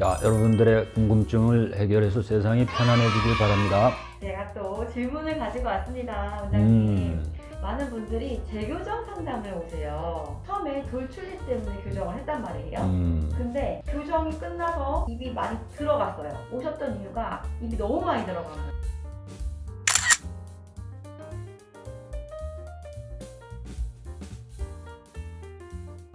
여러분들의 궁금증을 해결해서 세상이 편안해지길 바랍니다. 제가 또 질문을 가지고 왔습니다, 원장님. 음. 많은 분들이 재교정 상담을 오세요. 처음에 돌출입 때문에 교정을 했단 말이에요. 음. 근데 교정이 끝나서 입이 많이 들어갔어요. 오셨던 이유가 입이 너무 많이 들어간 거예요.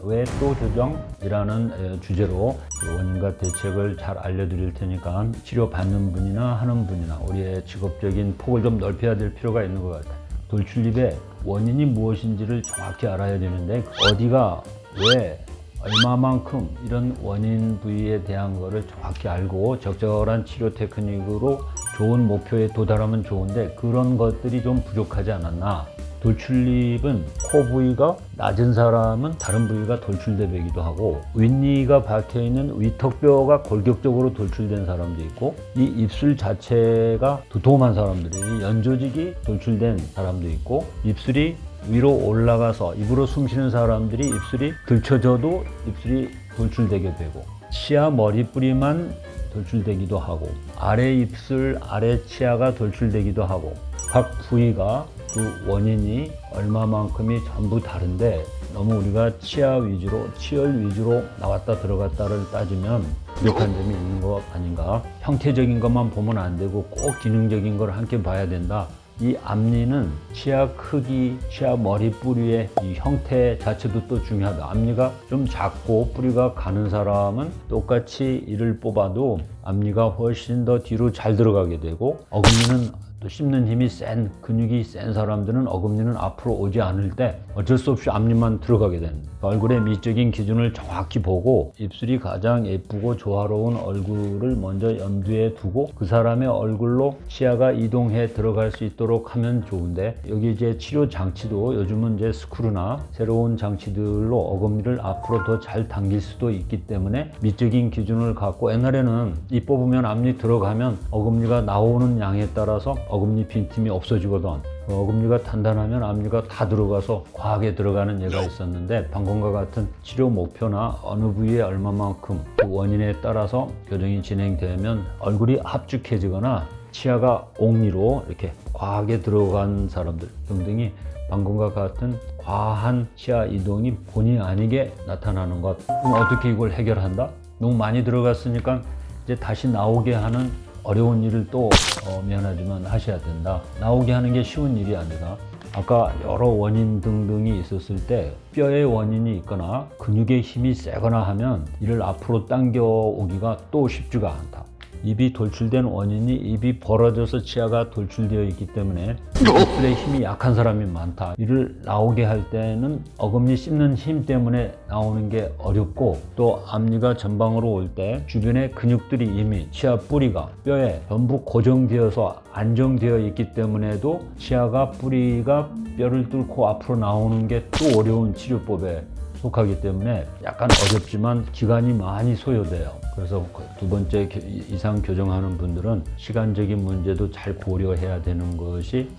왜또 교정이라는 에, 주제로 그 원인과 대책을 잘 알려드릴 테니까 치료받는 분이나 하는 분이나 우리의 직업적인 폭을 좀 넓혀야 될 필요가 있는 것 같아요. 돌출입의 원인이 무엇인지를 정확히 알아야 되는데 어디가 왜 얼마만큼 이런 원인 부위에 대한 거를 정확히 알고 적절한 치료 테크닉으로 좋은 목표에 도달하면 좋은데 그런 것들이 좀 부족하지 않았나 돌출입은 코 부위가 낮은 사람은 다른 부위가 돌출되기도 하고 윗니가 박혀 있는 위턱뼈가 골격적으로 돌출된 사람도 있고 이 입술 자체가 두툼한 사람들이 연조직이 돌출된 사람도 있고 입술이 위로 올라가서 입으로 숨 쉬는 사람들이 입술이 들쳐져도 입술이 돌출되게 되고 치아 머리뿌리만 돌출되기도 하고 아래 입술 아래 치아가 돌출되기도 하고 각 부위가 그 원인이 얼마만큼이 전부 다른데 너무 우리가 치아 위주로 치열 위주로 나왔다 들어갔다를 따지면 부족한 점이 있는 것 아닌가 형태적인 것만 보면 안 되고 꼭 기능적인 걸 함께 봐야 된다 이 앞니는 치아 크기, 치아 머리 뿌리의 이 형태 자체도 또 중요하다. 앞니가 좀 작고 뿌리가 가는 사람은 똑같이 이를 뽑아도 앞니가 훨씬 더 뒤로 잘 들어가게 되고 어금니는 또 씹는 힘이 센 근육이 센 사람들은 어금니는 앞으로 오지 않을 때 어쩔 수 없이 앞니만 들어가게 됩니다. 얼굴의 미적인 기준을 정확히 보고 입술이 가장 예쁘고 조화로운 얼굴을 먼저 염두에 두고 그 사람의 얼굴로 치아가 이동해 들어갈 수 있도록 하면 좋은데 여기 이제 치료 장치도 요즘은 이제 스크루나 새로운 장치들로 어금니를 앞으로 더 잘 당길 수도 있기 때문에 미적인 기준을 갖고 옛날에는 이 뽑으면 앞니 들어가면 어금니가 나오는 양에 따라서 어금니 빈틈이 없어지거든. 그 어금니가 단단하면 앞니가 다 들어가서 과하게 들어가는 예가 있었는데 방금과 같은 치료 목표나 어느 부위에 얼마만큼 그 원인에 따라서 교정이 진행되면 얼굴이 합죽해지거나 치아가 옥니로 이렇게 과하게 들어간 사람들 등등이 방금과 같은 과한 치아 이동이 본의 아니게 나타나는 것. 그럼 어떻게 이걸 해결한다? 너무 많이 들어갔으니까 이제 다시 나오게 하는 어려운 일을 또 어, 미안하지만 하셔야 된다. 나오게 하는 게 쉬운 일이 아니라 아까 여러 원인 등등이 있었을 때 뼈의 원인이 있거나 근육의 힘이 세거나 하면 이를 앞으로 당겨 오기가 또 쉽지가 않다. 입이 돌출된 원인이 입이 벌어져서 치아가 돌출되어 있기 때문에 입술에 힘이 약한 사람이 많다. 이를 나오게 할 때는 어금니 씹는 힘 때문에 나오는 게 어렵고 또 앞니가 전방으로 올 때 주변의 근육들이 이미 치아 뿌리가 뼈에 전부 고정되어서 안정되어 있기 때문에도 치아가 뿌리가 뼈를 뚫고 앞으로 나오는 게 또 어려운 치료법에 속하기 때문에 약간 어렵지만 기간이 많이 소요돼요. 그래서 그두 번째 교- 이상 교정하는 분들은 시간적인 문제도 잘 고려해야 되는 것이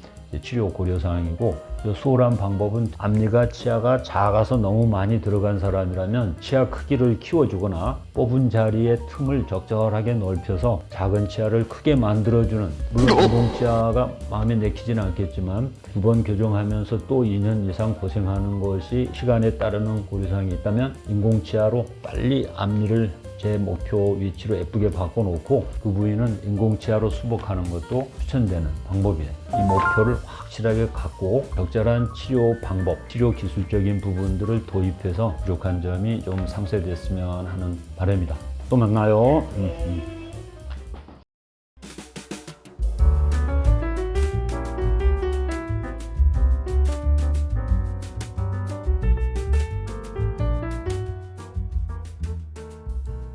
치료 고려 사항이고 또 수월한 방법은 앞니가 치아가 작아서 너무 많이 들어간 사람이라면 치아 크기를 키워주거나 뽑은 자리의 틈을 적절하게 넓혀서 작은 치아를 크게 만들어주는 물론 인공 치아가 마음에 내키지는 않겠지만 두 번 교정하면서 또 2년 이상 고생하는 것이 시간에 따르는 고려사항이 있다면 인공 치아로 빨리 앞니를 제 목표 위치로 예쁘게 바꿔놓고 그 부위는 인공치아로 수복하는 것도 추천되는 방법이에요. 이 목표를 확실하게 갖고 적절한 치료 방법, 치료 기술적인 부분들을 도입해서 부족한 점이 좀 상쇄됐으면 하는 바람이다. 또 만나요. 음, 음.